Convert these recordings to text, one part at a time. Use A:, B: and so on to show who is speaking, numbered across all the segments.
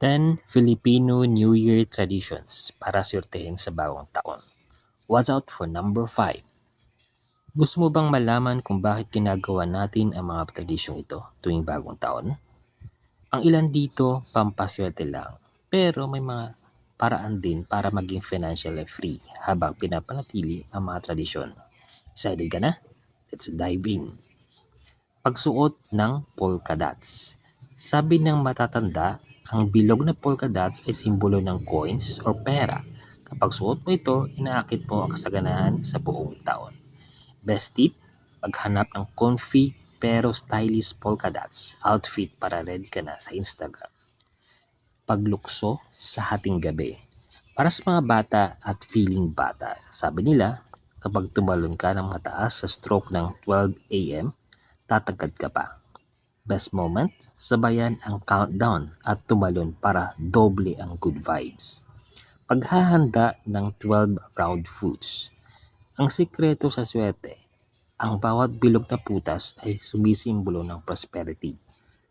A: 10 Filipino New Year Traditions para swertehin sa bagong taon. Watch out for number 5. Gusto mo bang malaman kung bakit ginagawa natin ang mga tradisyong ito tuwing bagong taon? Ang ilan dito, pampaswerte lang. Pero may mga paraan din para maging financially free habang pinapanatili ang mga tradisyon. Excited ka na? Let's dive in. Pagsuot ng polka dots. Sabi ng matatanda, ang bilog na polka dots ay simbolo ng coins o pera. Kapag suot mo ito, inaakit mo ang kasaganahan sa buong taon. Best tip, maghanap ng comfy pero stylish polka dots outfit para ready ka na sa Instagram. Paglukso sa hating gabi. Para sa mga bata at feeling bata, sabi nila, kapag tumalon ka ng mataas sa stroke ng 12 a.m., tatagad ka pa. Best moment, sabayan ang countdown at tumalon para doble ang good vibes. Paghahanda ng 12 round foods. Ang sikreto sa swerte, ang bawat bilog na putas ay sumisimbolo ng prosperity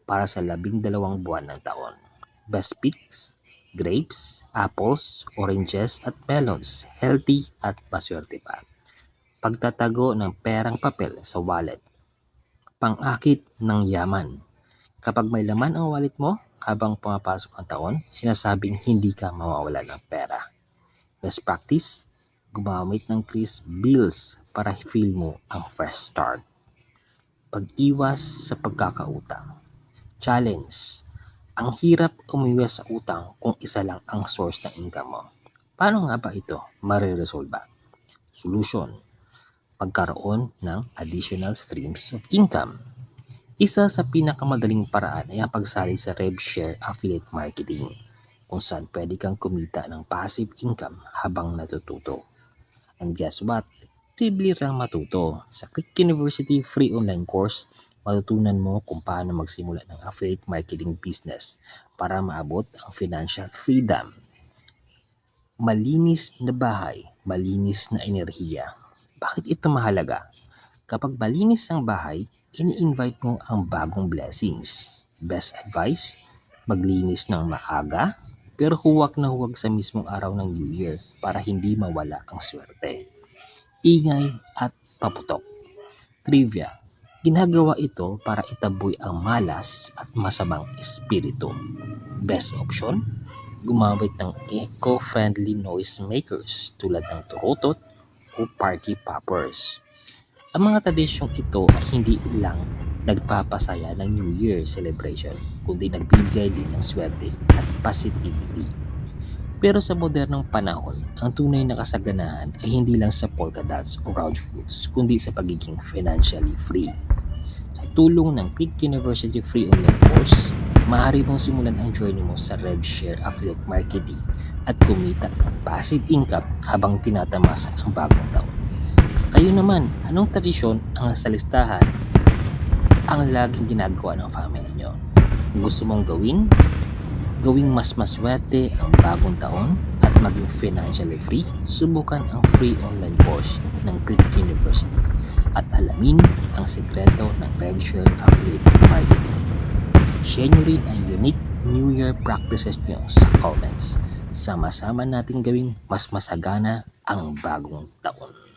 A: para sa labing dalawang buwan ng taon. Best picks, grapes, apples, oranges at melons, healthy at maswerte pa. Pagtatago ng perang papel sa wallet, pang-akit ng yaman. Kapag may laman ang wallet mo, habang pumapasok ang taon, sinasabing hindi ka mawawala ng pera. Best practice, gumamit ng crisp bills para feel mo ang fresh start. Pag-iwas sa pagkakautang. Challenge, ang hirap umiwas sa utang kung isa lang ang source ng income mo. Paano nga ba ito mariresolba? Solution, pagkaroon ng additional streams of income. Isa sa pinakamadaling paraan ay ang pagsali sa RevShare Affiliate Marketing kung saan pwede kang kumita ng passive income habang natututo. And guess what? Libre lang matuto. Sa Click University free online course, matutunan mo kung paano magsimula ng affiliate marketing business para maabot ang financial freedom. Malinis na bahay, malinis na enerhiya. Bakit ito mahalaga? Kapag malinis ang bahay, ini-invite mo ang bagong blessings. Best advice, maglinis ng maaga, pero huwag na huwag sa mismong araw ng New Year para hindi mawala ang swerte. Ingay at paputok. Trivia, ginagawa ito para itaboy ang malas at masamang espiritu. Best option, gumamit ng eco-friendly noise makers tulad ng turutot o party poppers. Ang mga tradisyong ito ay hindi lang nagpapasaya ng New Year celebration, kundi nagbibigay din ng swerte at positivity. Pero sa modernong panahon, ang tunay na kasaganahan ay hindi lang sa polka dots o round foods, kundi sa pagiging financially free. Sa tulong ng Click University Free Online Course, maaari mong simulan ang journey mo sa RevShare Affiliate Marketing at kumita ng passive income habang tinatamasa ang bagong taon. Kayo naman, anong tradisyon ang nasa listahan ang laging ginagawa ng family nyo? Gusto mong gawin? Gawing mas maswerte ang bagong taon at maging financially free? Subukan ang free online course ng Click University at alamin ang sekreto ng RevShare Affiliate Marketing. Share nyo rin ang unique New Year practices nyo sa comments. Sama-sama natin gawing mas masagana ang bagong taon.